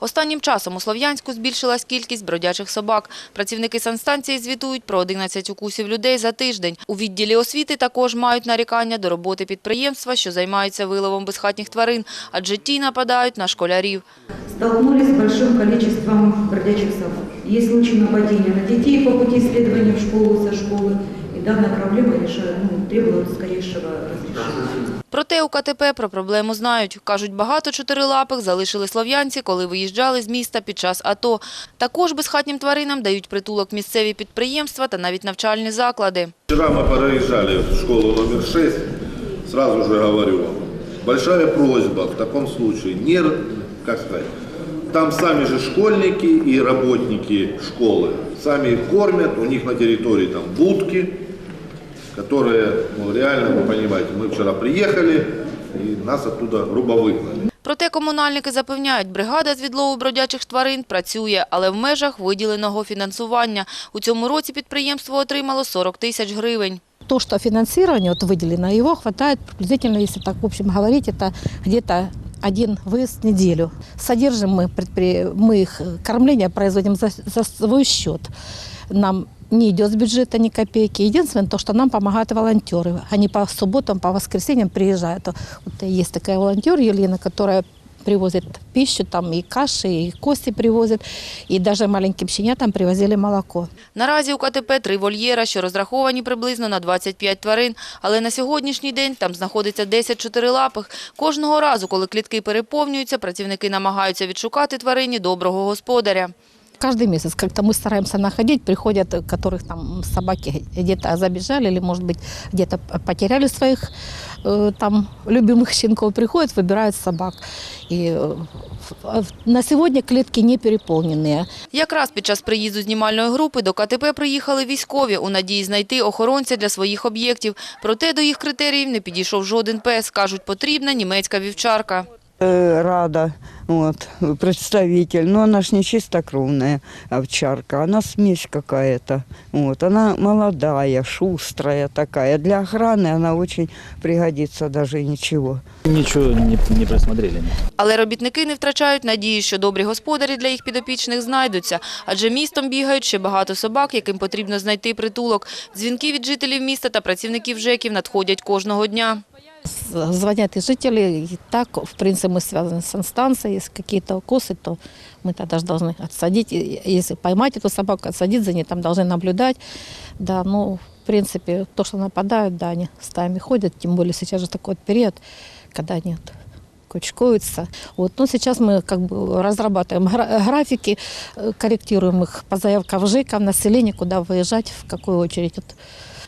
Останнім часом у Слов'янську збільшилась кількість бродячих собак. Працівники санстанції звітують про 11 укусів людей за тиждень. У відділі освіти також мають нарікання до роботи підприємства, що займаються виловом безхатніх тварин, адже ті нападають на школярів. столкнулись с большим количеством бродячих собак. Есть случаи нападения на детей по пути следования в школу, со школы. И данная проблема реша- ну, требует скорейшего разрешения. Проте у КТП про проблему знають. Кажуть, багато чотирилапих залишили слов'янці, коли виїжджали з міста під час АТО. Також безхатнім тваринам дають притулок місцеві підприємства та навіть навчальні заклади. Вчера мы проезжали в школу номер 6, сразу же говорю вам, большая просьба в таком случае, не, как сказать, там сами же школьники и работники школы, сами их кормят, у них на территории там будки, которые, ну реально, вы понимаете, мы вчера приехали и нас оттуда грубо выгнали. Проте комунальники запевняють, бригада з відлову бродячих тварин працює, але в межах виділеного фінансування. У цьому році підприємство отримало 40 тисяч гривень. То, что финансирование вот выделено, его хватает приблизительно, если так в общем говорить, это где-то один выезд в неделю. Содержим мы, предпри... мы их э, кормление производим за, за свой счет. Нам не идет с бюджета ни копейки. Единственное, то, что нам помогают волонтеры. Они по субботам, по воскресеньям приезжают. Вот есть такая волонтер Елена, которая привозит пищу, там и каши, и кости привозит, и даже маленьким щенятам привозили молоко. Наразі у КТП три вольєра, що розраховані приблизно на 25 тварин. Але на сьогоднішній день там знаходиться 10 чотирилапих. Кожного разу, коли клітки переповнюються, працівники намагаються відшукати тварині доброго господаря. Каждый месяц как-то мы стараемся находить, приходят, э, которых там собаки где-то забежали или, может быть, где-то потеряли своих э, там любимых щенков, приходят, выбирают собак. И э, в- в- на сегодня клетки не переполненные. Якраз під час приїзду знімальної групи до КТП приїхали військові у надії знайти охоронця для своїх об'єктів. Проте до їх критеріїв не підійшов жоден пес. Кажуть, потрібна німецька вівчарка. Э, Рада, вот, представитель, но она ж не чистокровная овчарка, она смесь какая-то, вот, она молодая, шустрая такая, для охраны она очень пригодится даже ничего. Ничего не, не просмотрели. Але робітники не втрачають надії, що добрі господарі для їх підопічних знайдуться. Адже містом бігають ще багато собак, яким потрібно знайти притулок. Дзвінки від жителів міста та працівників ЖЕКів надходять кожного дня З- Звонят и жители, и так, в принципе, мы связаны с инстанцией, если какие-то укусы, то мы тогда же должны отсадить, и если поймать эту собаку, отсадить за ней, там должны наблюдать. Да, ну, в принципе, то, что нападают, да, они стаями ходят, тем более сейчас же такой вот период, когда нет кучкуются. Вот, но сейчас мы как бы разрабатываем гра- графики, э, корректируем их по заявкам ЖЭКа, населения, куда выезжать, в какую очередь. Вот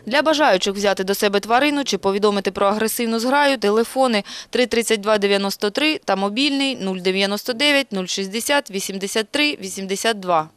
Для бажаючих взяти до себе тварину чи повідомити про агресивну зграю телефони 332 93 та мобільний 099 060 83 82.